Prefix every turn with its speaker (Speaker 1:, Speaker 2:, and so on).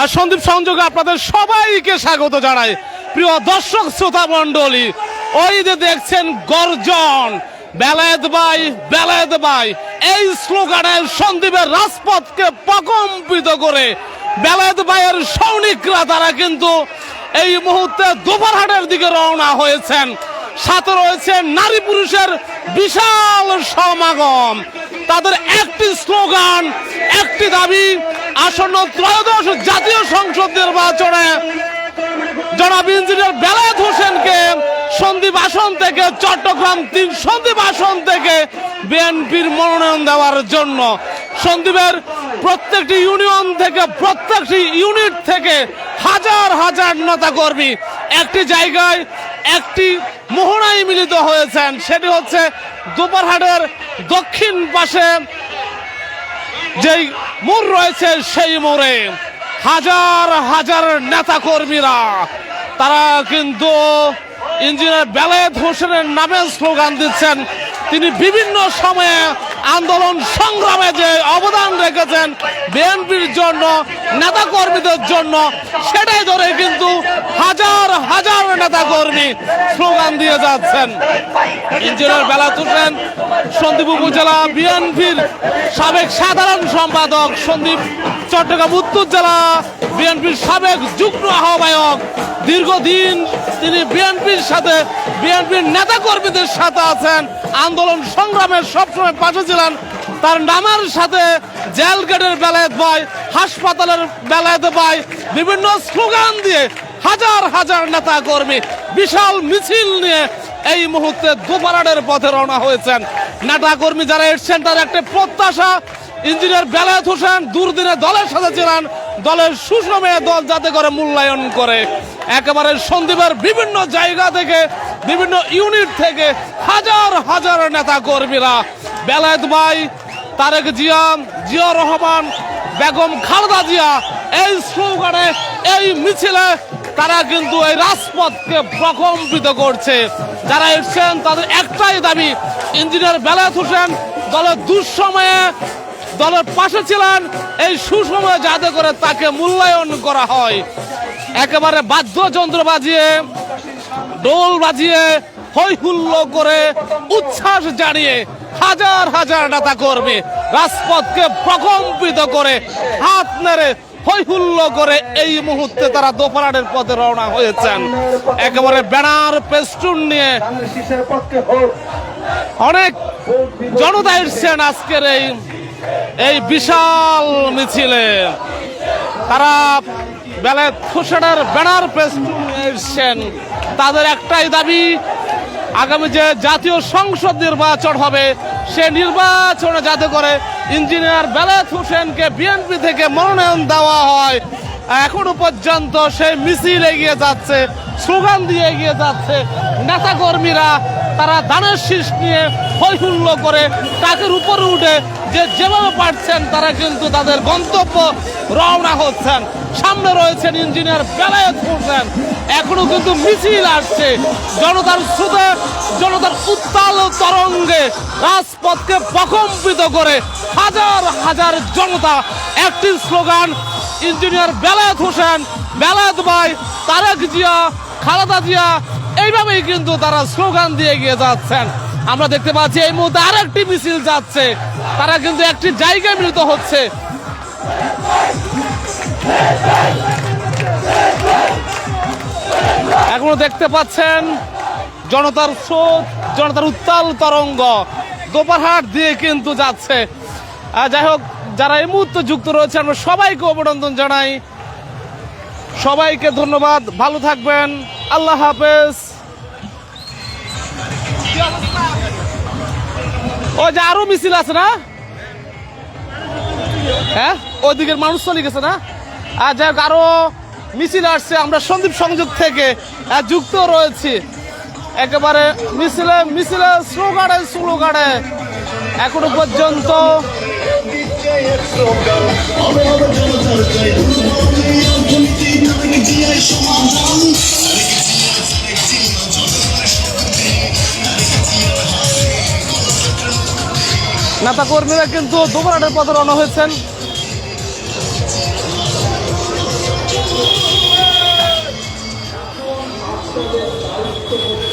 Speaker 1: আর সন্দীপ সংযোগে আপনাদের সবাইকে স্বাগত জানাই। প্রিয় দর্শক শ্রোতা মণ্ডলী, ওই যে দেখছেন গর্জন, বেলায়েত ভাই বেলায়েত ভাই, এই স্লোগানে সন্দীপের রাজপথকে প্রকম্পিত করে বেলায়েত ভাইয়ের সৈনিকরা তারা কিন্তু এই মুহূর্তে দুপারহাটের দিকে রওনা হয়েছেন। সাথে রয়েছে নারী পুরুষের বিশাল সমাগম। তাদের একটি স্লোগান, একটি দাবি, আসন্ন ত্রয়োদশ জাতীয় সংসদ নির্বাচনে জনাব ইঞ্জিনিয়ার বেলায়েত হোসেনকে সন্দীপ আসন থেকে, চট্টগ্রাম তিন সন্দীপ আসন থেকে বিএনপির মনোনয়ন দেওয়ার জন্য। সন্দীপের প্রত্যেকটি ইউনিয়ন থেকে, প্রত্যেকটি ইউনিট থেকে হাজার হাজার নেতা কর্মী একটি জায়গায় একটি মোহনায় মিলিত হয়েছেন। সেটি হচ্ছে দুপারহাটের দক্ষিণ পাশে যেই মোড় রয়েছে, সেই মোড়ে হাজার হাজার নেতা কর্মীরা তারা কিন্তু ইঞ্জিনিয়ার বেলায়েত হোসেনের নামে স্লোগান দিচ্ছেন। তিনি বিভিন্ন সময়ে আন্দোলন সংগ্রামে যে অবদান রেখেছেন বিএনপির জন্য নেতা কর্মীদের জন্য। সেটাই ধরে কিন্তু হাজার হাজার নেতা কর্মী স্লোগান দিয়ে যাচ্ছেন। ইঞ্জিনিয়ার বেলায়েত হোসেন, সন্দীপ উপজেলা বিএনপির সাবেক সাধারণ সম্পাদক সন্দীপ চট্টগ্রাম উত্তর জেলা বিএনপির সাবেক যুগ্ম আহ্বায়ক। দীর্ঘদিন তিনি বিএনপির সাথে, বিএনপির নেতা কর্মীদের সাথে আছেন। আন্দোলন সংগ্রামের সবসময় পাশে ছিলেন তার নামের সাথে জেল গেটের বেলায়েত ভাই, হাসপাতালের বেলায়েত ভাই, বিভিন্ন স্লোগান দিয়ে হাজার হাজার নেতা কর্মী বিশাল মিছিল নিয়ে এই মুহূর্তে দুপারাডের পথে রওনা হয়েছেন। নেতা কর্মী যারা এসছেন তার একটা প্রত্যাশা, ইঞ্জিনিয়ার বেলায়েত হোসেন দুর্দিনে দলের সাথে ছিলেন, দলের সুসময়ে দল যাতে করে মূল্যায়ন করে। একেবারে সন্দীপের বিভিন্ন জায়গা থেকে, বিভিন্ন ইউনিট থেকে হাজার হাজার নেতা কর্মীরা বেলায়েত ভাই তারেক জিয়া জিয়া রহমান, বেগম খালেদা জিয়া, এই স্লোগানে, এই মিছিলে তারা কিন্তু এই রাজপথকে প্রকম্পিত করছে। যারা এসছেন তাদের একটাই দাবি, ইঞ্জিনিয়ার বেলায়েত হোসেন দলের দুঃসময়ে দলের পাশে ছিলেন, এই সুসময়ে যাতে করে তাকে মূল্যায়ন করা হয়। একেবারে বাদ্যযন্ত্র বাজিয়ে ডোল বাজিয়ে হৈ হুল্লো করে উচ্ছ্বাস জানিয়ে হাজার হাজার নেতা কর্মী রাজপথকে প্রকম্পিত করে হাত নেড়ে হৈহুল্লো করে এই মুহূর্তে তারা দোপারাটের পথে রওনা হয়েছেন। একেবারে ব্যানার পেস্টুন নিয়ে অনেক জনতা এসছেন আজকের এই এই বিশাল মিছিলে। তারা বেলায় খুশানের ব্যানার পেস্টুন এসছেন। তাদের একটাই দাবি আগামী যে জাতীয় সংসদ নির্বাচন হবে, সে নির্বাচনে যাতে করে ইঞ্জিনিয়ার বেলায়েত হোসেনকে বিএনপি থেকে মনোনয়ন দেওয়া হয়, এখনও পর্যন্ত সেই মিছিল এগিয়ে যাচ্ছে, স্লোগান দিয়ে এগিয়ে যাচ্ছে। নেতা কর্মীরা তারা ধানের শীষ নিয়ে হৈহুল্য করে তাকের উপরে উঠে যে যেভাবে পারছেন তারা কিন্তু তাদের গন্তব্য রওনা হচ্ছেন। সামনে রয়েছেন ইঞ্জিনিয়ার বেলায়েত হোসেন। এখনও কিন্তু মিছিল আসছে। জনতার স্রোতে জনতার উত্তাল তরঙ্গে রাজপথকে প্রকম্পিত করে হাজার হাজার জনতা একটি স্লোগান, ইঞ্জিনিয়ার বেলায়েত হোসেন, বেলায়েত ভাই, তারেক জিয়া, খালেদা জিয়া, এইভাবেই কিন্তু তারা স্লোগান দিয়ে গিয়ে যাচ্ছেন। আমরা দেখতে পাচ্ছি এই মুহূর্তে আরেকটি মিছিল যাচ্ছে। তারা কিন্তু একটি জায়গায় মিলিত হচ্ছে। এখনও দেখতে পাচ্ছেন জনতার স্রোত, জনতার উত্তাল তরঙ্গ। দোপারহাট দিয়ে কিন্তু যাচ্ছে। যাই হোক, যারা এই মুহূর্তে যুক্ত রয়েছে আমরা সবাইকে অভিনন্দন জানাই। সবাইকে ধন্যবাদ। ভালো থাকবেন। আল্লাহ হাফেজ। ও, যে আরও মিছিল আছে না? হ্যাঁ? ওইদিকের মানুষ চলে গেছে না? আর যাই হোক, আরও মিছিল আসছে, আমরা সন্দীপ সংযোগ থেকে যুক্ত রয়েছি। একেবারে মিছিলে মিছিলে, স্লোগানে স্লোগানে, এখনও পর্যন্ত। নেতা কর্মীরা কিন্তু দুবারের পথে রওনা হয়েছেন। দায়িত্ব